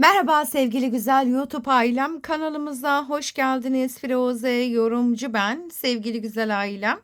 Merhaba sevgili güzel YouTube ailem. Kanalımıza hoş geldiniz. Firuze yorumcu ben. Sevgili güzel ailem.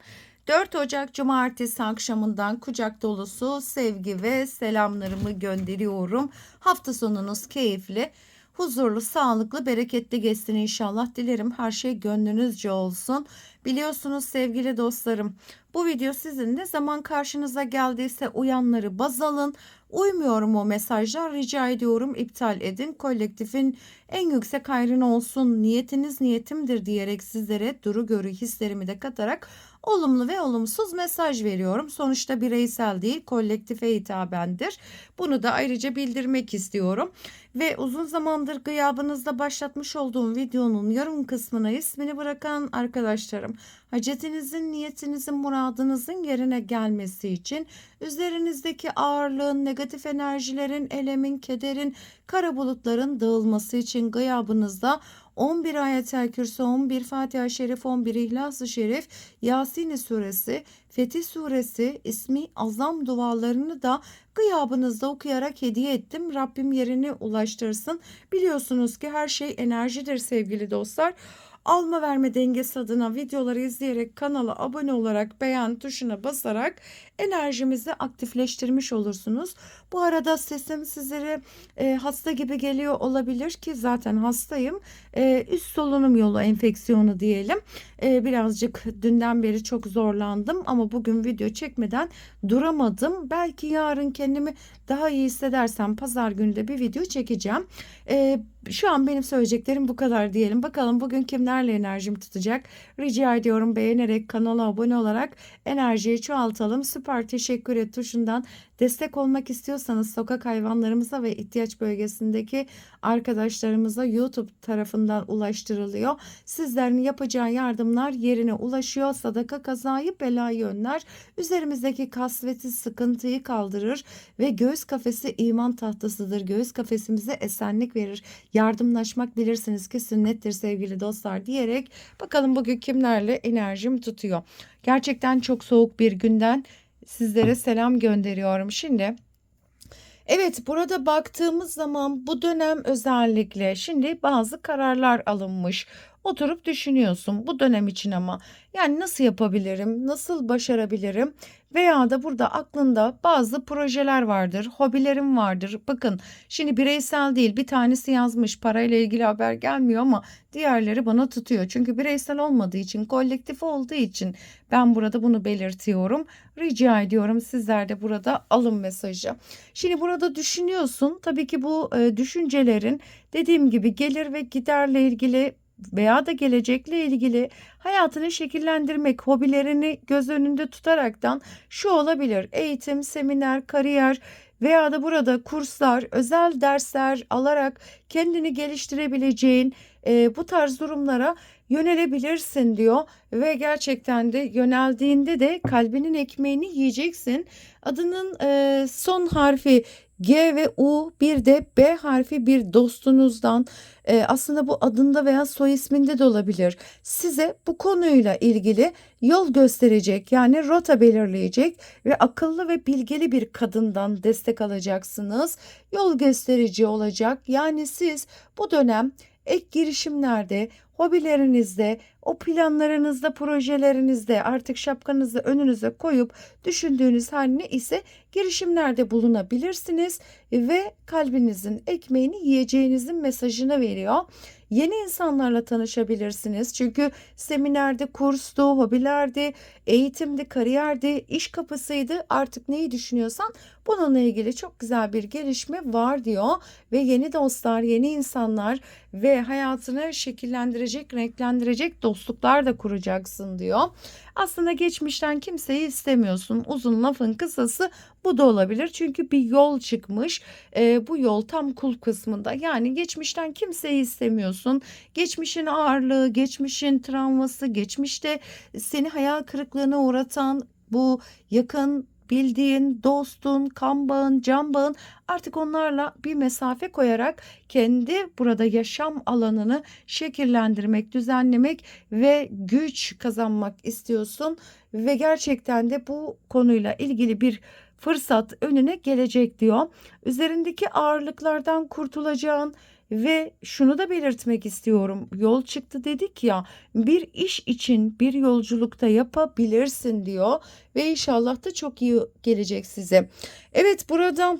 4 Ocak Cumartesi akşamından kucak dolusu sevgi ve selamlarımı gönderiyorum. Hafta sonunuz keyifli, huzurlu, sağlıklı, bereketli geçsin inşallah. Dilerim her şey gönlünüzce olsun. Biliyorsunuz sevgili dostlarım bu video sizin ne zaman karşınıza geldiyse uyanları baz alın. Uymuyorum o mesajlar rica ediyorum iptal edin. Kolektifin en yüksek hayrına olsun niyetiniz niyetimdir diyerek sizlere duru görü hislerimi de katarak olumlu ve olumsuz mesaj veriyorum. Sonuçta bireysel değil kolektife hitabendir. Bunu da ayrıca bildirmek istiyorum. Ve uzun zamandır gıyabınızda başlatmış olduğum videonun yarım kısmına ismini bırakan arkadaşlarım hacetinizin, niyetinizin, muradınızın yerine gelmesi için üzerinizdeki ağırlığın, negatif enerjilerin, elemin, kederin, kara bulutların dağılması için gıyabınızda 11 ayetel kürsü, 11 Fatiha-i Şerif, 11 İhlas-ı Şerif, Yasin suresi, Fetih suresi, ismi azam dualarını da gıyabınızda okuyarak hediye ettim. Rabbim yerini ulaştırsın. Biliyorsunuz ki her şey enerjidir sevgili dostlar alma verme dengesi adına videoları izleyerek kanala abone olarak beğen tuşuna basarak enerjimizi aktifleştirmiş olursunuz. Bu arada sesim sizlere e, hasta gibi geliyor olabilir ki zaten hastayım. E, üst solunum yolu enfeksiyonu diyelim. E, birazcık dünden beri çok zorlandım ama bugün video çekmeden duramadım. Belki yarın kendimi daha iyi hissedersem pazar günü de bir video çekeceğim. E, şu an benim söyleyeceklerim bu kadar diyelim. Bakalım bugün kimlerle enerjim tutacak. Rica ediyorum beğenerek kanala abone olarak enerjiyi çoğaltalım. Süper teşekkür et tuşundan Destek olmak istiyorsanız sokak hayvanlarımıza ve ihtiyaç bölgesindeki arkadaşlarımıza YouTube tarafından ulaştırılıyor. Sizlerin yapacağı yardımlar yerine ulaşıyor. Sadaka kazayı belayı önler. Üzerimizdeki kasveti sıkıntıyı kaldırır ve göğüs kafesi iman tahtasıdır. Göğüs kafesimize esenlik verir. Yardımlaşmak bilirsiniz ki sünnettir sevgili dostlar diyerek bakalım bugün kimlerle enerjim tutuyor. Gerçekten çok soğuk bir günden sizlere selam gönderiyorum. Şimdi Evet burada baktığımız zaman bu dönem özellikle şimdi bazı kararlar alınmış. Oturup düşünüyorsun bu dönem için ama yani nasıl yapabilirim, nasıl başarabilirim veya da burada aklında bazı projeler vardır, hobilerim vardır. Bakın şimdi bireysel değil bir tanesi yazmış parayla ilgili haber gelmiyor ama diğerleri bana tutuyor. Çünkü bireysel olmadığı için, kolektif olduğu için ben burada bunu belirtiyorum. Rica ediyorum sizler de burada alın mesajı. Şimdi burada düşünüyorsun. Tabii ki bu düşüncelerin dediğim gibi gelir ve giderle ilgili veya da gelecekle ilgili hayatını şekillendirmek, hobilerini göz önünde tutaraktan şu olabilir. Eğitim, seminer, kariyer veya da burada kurslar, özel dersler alarak kendini geliştirebileceğin e, bu tarz durumlara yönelebilirsin diyor ve gerçekten de yöneldiğinde de kalbinin ekmeğini yiyeceksin. Adının e, son harfi G ve U bir de B harfi bir dostunuzdan e, aslında bu adında veya soy isminde de olabilir. Size bu konuyla ilgili yol gösterecek yani rota belirleyecek ve akıllı ve bilgili bir kadından destek alacaksınız. Yol gösterici olacak. Yani siz bu dönem ek girişimlerde, hobilerinizde, o planlarınızda, projelerinizde artık şapkanızı önünüze koyup düşündüğünüz her ne ise girişimlerde bulunabilirsiniz ve kalbinizin ekmeğini yiyeceğinizin mesajını veriyor. Yeni insanlarla tanışabilirsiniz. Çünkü seminerde, kurstu, hobilerde, eğitimde, kariyerde, iş kapısıydı. Artık neyi düşünüyorsan bununla ilgili çok güzel bir gelişme var diyor. Ve yeni dostlar, yeni insanlar ve hayatını şekillendirecek, renklendirecek dostluklar da kuracaksın diyor. Aslında geçmişten kimseyi istemiyorsun. Uzun lafın kısası bu da olabilir. Çünkü bir yol çıkmış. E, bu yol tam kul kısmında. Yani geçmişten kimseyi istemiyorsun. Geçmişin ağırlığı, geçmişin travması, geçmişte seni hayal kırıklığına uğratan bu yakın bildiğin dostun, kan bağın, can bağın artık onlarla bir mesafe koyarak kendi burada yaşam alanını şekillendirmek, düzenlemek ve güç kazanmak istiyorsun ve gerçekten de bu konuyla ilgili bir fırsat önüne gelecek diyor. Üzerindeki ağırlıklardan kurtulacağın ve şunu da belirtmek istiyorum. Yol çıktı dedik ya bir iş için bir yolculukta yapabilirsin diyor ve inşallah da çok iyi gelecek size. Evet burada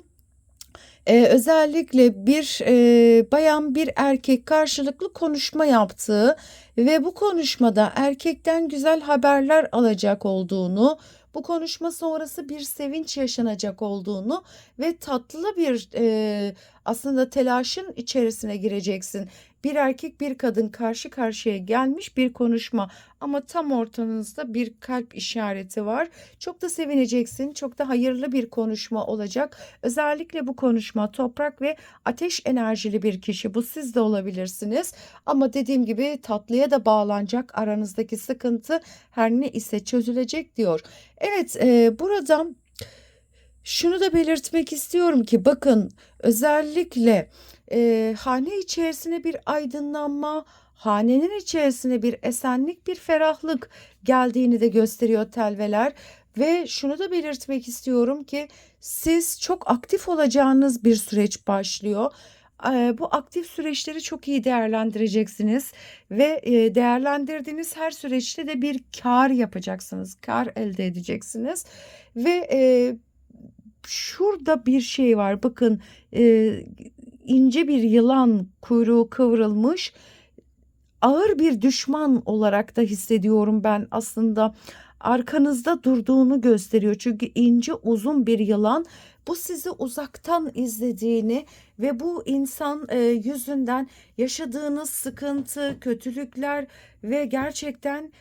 e, özellikle bir e, bayan bir erkek karşılıklı konuşma yaptığı ve bu konuşmada erkekten güzel haberler alacak olduğunu, bu konuşma sonrası bir sevinç yaşanacak olduğunu ve tatlı bir e, aslında telaşın içerisine gireceksin. Bir erkek bir kadın karşı karşıya gelmiş bir konuşma ama tam ortanızda bir kalp işareti var. Çok da sevineceksin. Çok da hayırlı bir konuşma olacak. Özellikle bu konuşma toprak ve ateş enerjili bir kişi. Bu siz de olabilirsiniz. Ama dediğim gibi tatlıya da bağlanacak aranızdaki sıkıntı her ne ise çözülecek diyor. Evet e, burada şunu da belirtmek istiyorum ki bakın özellikle e, hane içerisine bir aydınlanma, hanenin içerisine bir esenlik, bir ferahlık geldiğini de gösteriyor telveler. Ve şunu da belirtmek istiyorum ki siz çok aktif olacağınız bir süreç başlıyor. Bu aktif süreçleri çok iyi değerlendireceksiniz ve, değerlendirdiğiniz her süreçte de bir kâr yapacaksınız, kâr elde edeceksiniz ve, şurada bir şey var bakın, ince bir yılan kuyruğu kıvrılmış, ağır bir düşman olarak da hissediyorum ben aslında. Arkanızda durduğunu gösteriyor. Çünkü ince uzun bir yılan bu sizi uzaktan izlediğini ve bu insan e, yüzünden yaşadığınız sıkıntı, kötülükler ve gerçekten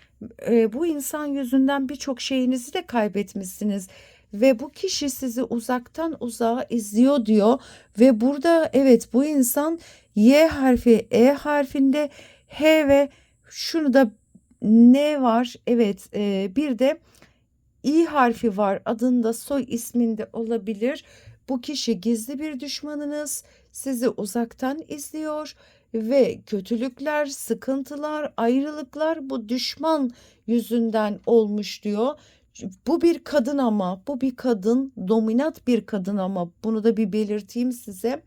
e, bu insan yüzünden birçok şeyinizi de kaybetmişsiniz. Ve bu kişi sizi uzaktan uzağa izliyor diyor. Ve burada evet bu insan Y harfi, E harfinde, H ve şunu da N var. Evet, e, bir de İ harfi var. Adında, soy isminde olabilir. Bu kişi gizli bir düşmanınız. Sizi uzaktan izliyor ve kötülükler, sıkıntılar, ayrılıklar bu düşman yüzünden olmuş diyor. Bu bir kadın ama bu bir kadın, dominant bir kadın ama bunu da bir belirteyim size.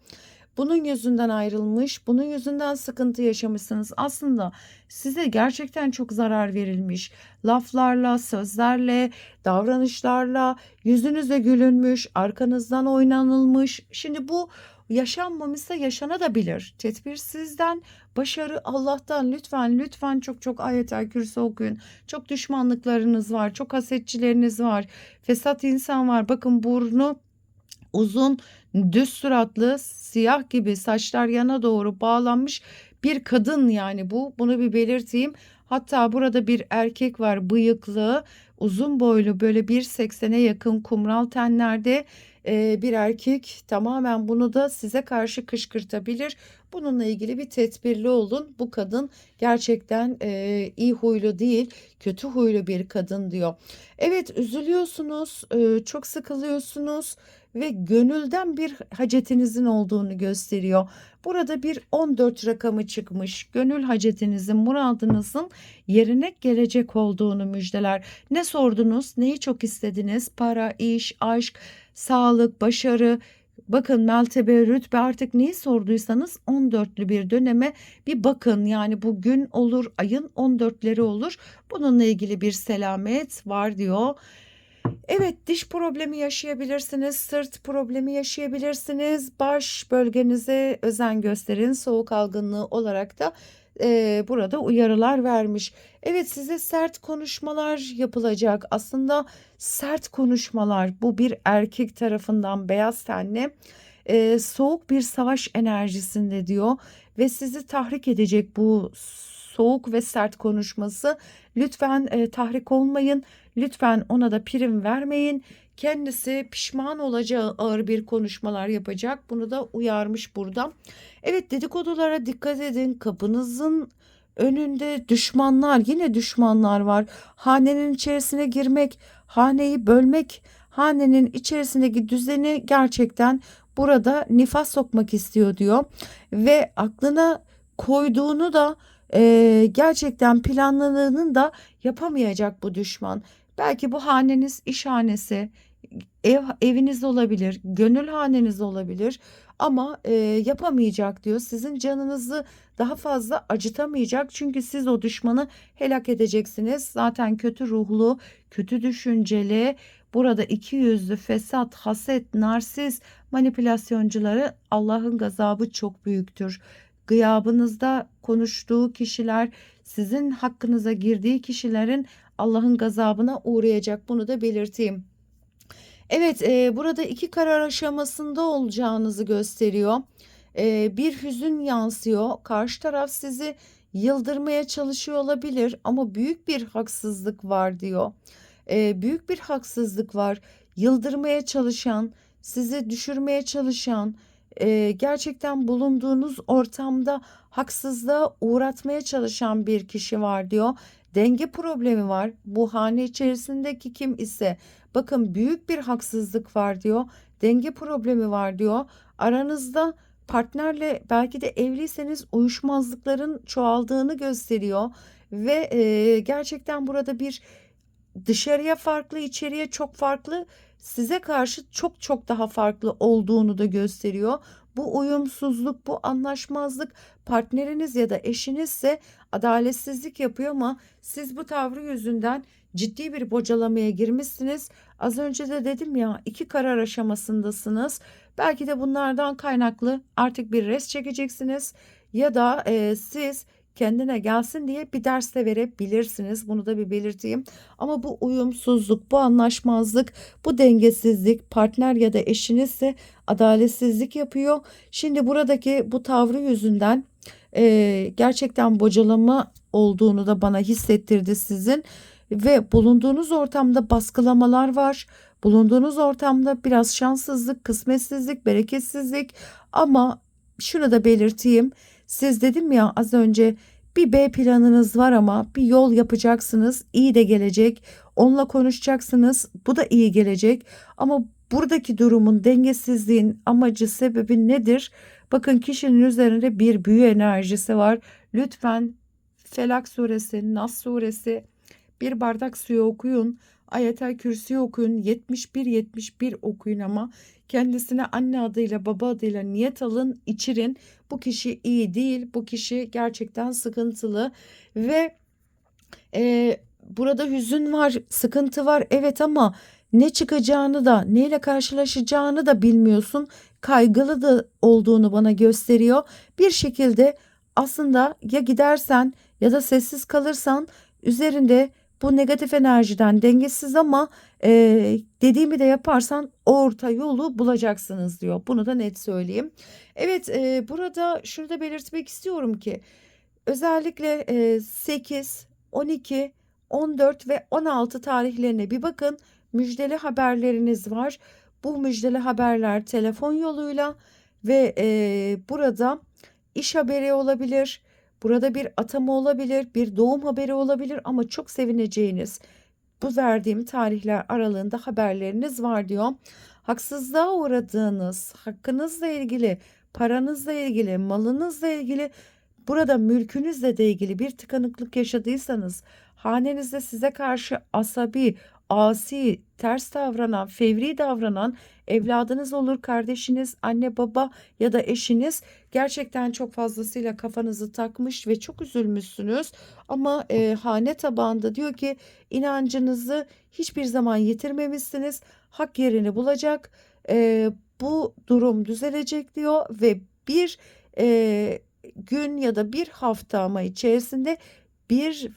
Bunun yüzünden ayrılmış, bunun yüzünden sıkıntı yaşamışsınız. Aslında size gerçekten çok zarar verilmiş. Laflarla, sözlerle, davranışlarla yüzünüze gülünmüş, arkanızdan oynanılmış. Şimdi bu yaşanmamışsa yaşanabilir. Tedbir sizden, başarı Allah'tan. Lütfen lütfen çok çok ayetel kürsü okuyun. Çok düşmanlıklarınız var, çok hasetçileriniz var, fesat insan var. Bakın burnu uzun, düz suratlı, siyah gibi saçlar yana doğru bağlanmış bir kadın yani bu. Bunu bir belirteyim. Hatta burada bir erkek var bıyıklı, uzun boylu böyle 1.80'e yakın kumral tenlerde e, bir erkek tamamen bunu da size karşı kışkırtabilir. Bununla ilgili bir tedbirli olun. Bu kadın gerçekten e, iyi huylu değil, kötü huylu bir kadın diyor. Evet üzülüyorsunuz, e, çok sıkılıyorsunuz ve gönülden bir hacetinizin olduğunu gösteriyor. Burada bir 14 rakamı çıkmış. Gönül hacetinizin, muradınızın yerine gelecek olduğunu müjdeler. Ne sordunuz? Neyi çok istediniz? Para, iş, aşk, sağlık, başarı. Bakın Meltebe, Rütbe artık neyi sorduysanız 14'lü bir döneme bir bakın. Yani bu gün olur, ayın 14'leri olur. Bununla ilgili bir selamet var diyor. Evet diş problemi yaşayabilirsiniz, sırt problemi yaşayabilirsiniz. Baş bölgenize özen gösterin. Soğuk algınlığı olarak da e, burada uyarılar vermiş. Evet size sert konuşmalar yapılacak. Aslında sert konuşmalar bu bir erkek tarafından beyaz tenli e, soğuk bir savaş enerjisinde diyor ve sizi tahrik edecek bu soğuk ve sert konuşması. Lütfen e, tahrik olmayın. Lütfen ona da prim vermeyin. Kendisi pişman olacağı ağır bir konuşmalar yapacak. Bunu da uyarmış burada. Evet dedikodulara dikkat edin. Kapınızın önünde düşmanlar yine düşmanlar var. Hanenin içerisine girmek, haneyi bölmek, hanenin içerisindeki düzeni gerçekten burada nifas sokmak istiyor diyor. Ve aklına koyduğunu da e, gerçekten planladığının da yapamayacak bu düşman. Belki bu haneniz işhanesi, Ev eviniz olabilir, gönül haneniz olabilir ama, eee, yapamayacak diyor. Sizin canınızı daha fazla acıtamayacak çünkü siz o düşmanı helak edeceksiniz. Zaten kötü ruhlu, kötü düşünceli, burada ikiyüzlü, fesat, haset, narsist manipülasyoncuları Allah'ın gazabı çok büyüktür. Gıyabınızda konuştuğu kişiler, sizin hakkınıza girdiği kişilerin Allah'ın gazabına uğrayacak. Bunu da belirteyim. Evet, eee, burada iki karar aşamasında olacağınızı gösteriyor. Eee, bir hüzün yansıyor. Karşı taraf sizi yıldırmaya çalışıyor olabilir ama büyük bir haksızlık var diyor. Eee, büyük bir haksızlık var. Yıldırmaya çalışan, sizi düşürmeye çalışan, eee, gerçekten bulunduğunuz ortamda haksızlığa uğratmaya çalışan bir kişi var diyor. Denge problemi var. Bu hane içerisindeki kim ise bakın büyük bir haksızlık var diyor. Denge problemi var diyor. Aranızda partnerle belki de evliyseniz uyuşmazlıkların çoğaldığını gösteriyor ve eee, gerçekten burada bir dışarıya farklı, içeriye çok farklı, size karşı çok çok daha farklı olduğunu da gösteriyor. Bu uyumsuzluk, bu anlaşmazlık partneriniz ya da eşinizse adaletsizlik yapıyor ama siz bu tavrı yüzünden ciddi bir bocalamaya girmişsiniz. Az önce de dedim ya iki karar aşamasındasınız. Belki de bunlardan kaynaklı artık bir res çekeceksiniz ya da e, siz kendine gelsin diye bir ders de verebilirsiniz. Bunu da bir belirteyim. Ama bu uyumsuzluk, bu anlaşmazlık, bu dengesizlik partner ya da eşinizse adaletsizlik yapıyor. Şimdi buradaki bu tavrı yüzünden e, gerçekten bocalama olduğunu da bana hissettirdi sizin ve bulunduğunuz ortamda baskılamalar var. Bulunduğunuz ortamda biraz şanssızlık, kısmetsizlik, bereketsizlik ama şunu da belirteyim. Siz dedim ya az önce bir B planınız var ama bir yol yapacaksınız. iyi de gelecek. Onunla konuşacaksınız. Bu da iyi gelecek. Ama buradaki durumun dengesizliğin amacı sebebi nedir? Bakın kişinin üzerinde bir büyü enerjisi var. Lütfen Felak suresi, Nas suresi bir bardak suyu okuyun. Ayetel Kürsi okuyun. 71-71 okuyun ama kendisine anne adıyla baba adıyla niyet alın içirin. Bu kişi iyi değil. Bu kişi gerçekten sıkıntılı ve e, burada hüzün var, sıkıntı var. Evet ama ne çıkacağını da neyle karşılaşacağını da bilmiyorsun. Kaygılı da olduğunu bana gösteriyor. Bir şekilde aslında ya gidersen ya da sessiz kalırsan üzerinde bu negatif enerjiden dengesiz ama e, dediğimi de yaparsan orta yolu bulacaksınız diyor. Bunu da net söyleyeyim. Evet e, burada şurada belirtmek istiyorum ki özellikle e, 8, 12, 14 ve 16 tarihlerine bir bakın. Müjdeli haberleriniz var. Bu müjdeli haberler telefon yoluyla ve e, burada iş haberi olabilir Burada bir atama olabilir, bir doğum haberi olabilir ama çok sevineceğiniz bu verdiğim tarihler aralığında haberleriniz var diyor. Haksızlığa uğradığınız, hakkınızla ilgili, paranızla ilgili, malınızla ilgili, burada mülkünüzle de ilgili bir tıkanıklık yaşadıysanız, hanenizde size karşı asabi, asi, ters davranan, fevri davranan evladınız olur, kardeşiniz, anne baba ya da eşiniz gerçekten çok fazlasıyla kafanızı takmış ve çok üzülmüşsünüz. Ama e, hane tabağında diyor ki inancınızı hiçbir zaman yitirmemişsiniz. Hak yerini bulacak. E, bu durum düzelecek diyor ve bir e, gün ya da bir hafta ama içerisinde bir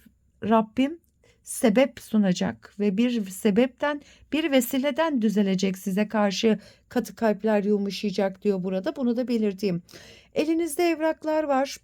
Rabbim sebep sunacak ve bir sebepten bir vesileden düzelecek size karşı katı kalpler yumuşayacak diyor burada bunu da belirteyim. Elinizde evraklar var.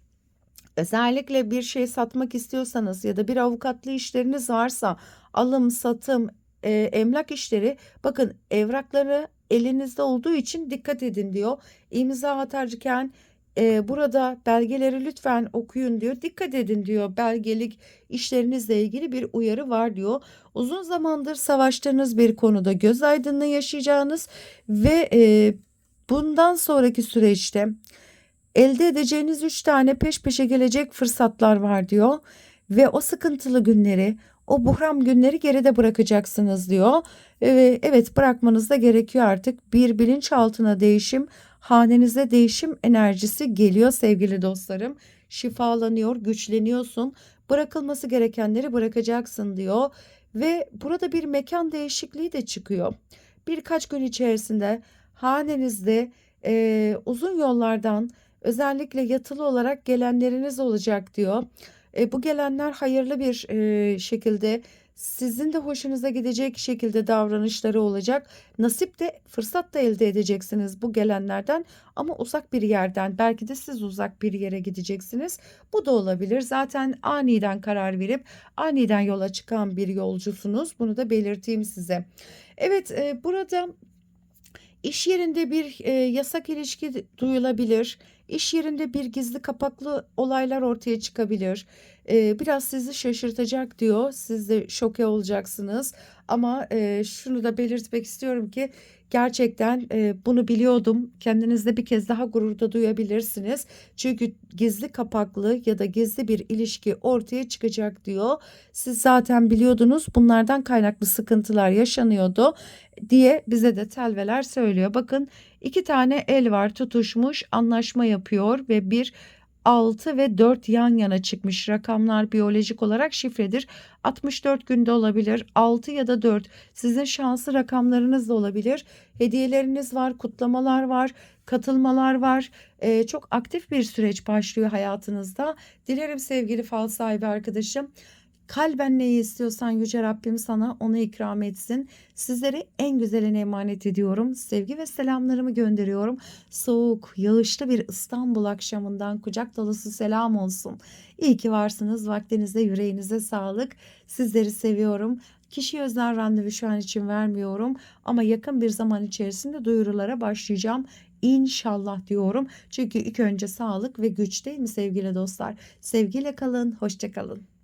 Özellikle bir şey satmak istiyorsanız ya da bir avukatlı işleriniz varsa alım, satım, e, emlak işleri bakın evrakları elinizde olduğu için dikkat edin diyor. İmza atarken e, burada belgeleri lütfen okuyun diyor. Dikkat edin diyor. Belgelik işlerinizle ilgili bir uyarı var diyor. Uzun zamandır savaştığınız bir konuda göz aydınlığı yaşayacağınız ve e, bundan sonraki süreçte elde edeceğiniz üç tane peş peşe gelecek fırsatlar var diyor. Ve o sıkıntılı günleri, o buhram günleri geride bırakacaksınız diyor. Evet bırakmanız da gerekiyor artık. Bir bilinçaltına değişim, hanenize değişim enerjisi geliyor sevgili dostlarım. Şifalanıyor, güçleniyorsun. Bırakılması gerekenleri bırakacaksın diyor. Ve burada bir mekan değişikliği de çıkıyor. Birkaç gün içerisinde hanenizde e, uzun yollardan özellikle yatılı olarak gelenleriniz olacak diyor. E, bu gelenler hayırlı bir e, şekilde sizin de hoşunuza gidecek şekilde davranışları olacak. Nasip de fırsat da elde edeceksiniz bu gelenlerden ama uzak bir yerden belki de siz uzak bir yere gideceksiniz. Bu da olabilir. Zaten aniden karar verip aniden yola çıkan bir yolcusunuz. Bunu da belirteyim size. Evet e, burada İş yerinde bir e, yasak ilişki duyulabilir. İş yerinde bir gizli kapaklı olaylar ortaya çıkabilir. E, biraz sizi şaşırtacak diyor. Siz de şoke olacaksınız. Ama e, şunu da belirtmek istiyorum ki gerçekten e, bunu biliyordum. Kendinizde bir kez daha gururda duyabilirsiniz. Çünkü gizli kapaklı ya da gizli bir ilişki ortaya çıkacak diyor. Siz zaten biliyordunuz bunlardan kaynaklı sıkıntılar yaşanıyordu diye bize de telveler söylüyor. Bakın iki tane el var tutuşmuş anlaşma yapıyor ve bir 6 ve 4 yan yana çıkmış rakamlar biyolojik olarak şifredir. 64 günde olabilir 6 ya da 4 sizin şanslı rakamlarınız da olabilir. Hediyeleriniz var kutlamalar var katılmalar var. Ee, çok aktif bir süreç başlıyor hayatınızda. Dilerim sevgili fal sahibi arkadaşım Kalben neyi istiyorsan Yüce Rabbim sana onu ikram etsin. Sizleri en güzeline emanet ediyorum. Sevgi ve selamlarımı gönderiyorum. Soğuk, yağışlı bir İstanbul akşamından kucak dolusu selam olsun. İyi ki varsınız. Vaktinize, yüreğinize sağlık. Sizleri seviyorum. Kişi özel randevu şu an için vermiyorum ama yakın bir zaman içerisinde duyurulara başlayacağım. İnşallah diyorum. Çünkü ilk önce sağlık ve güç değil mi sevgili dostlar? Sevgiyle kalın, hoşça kalın.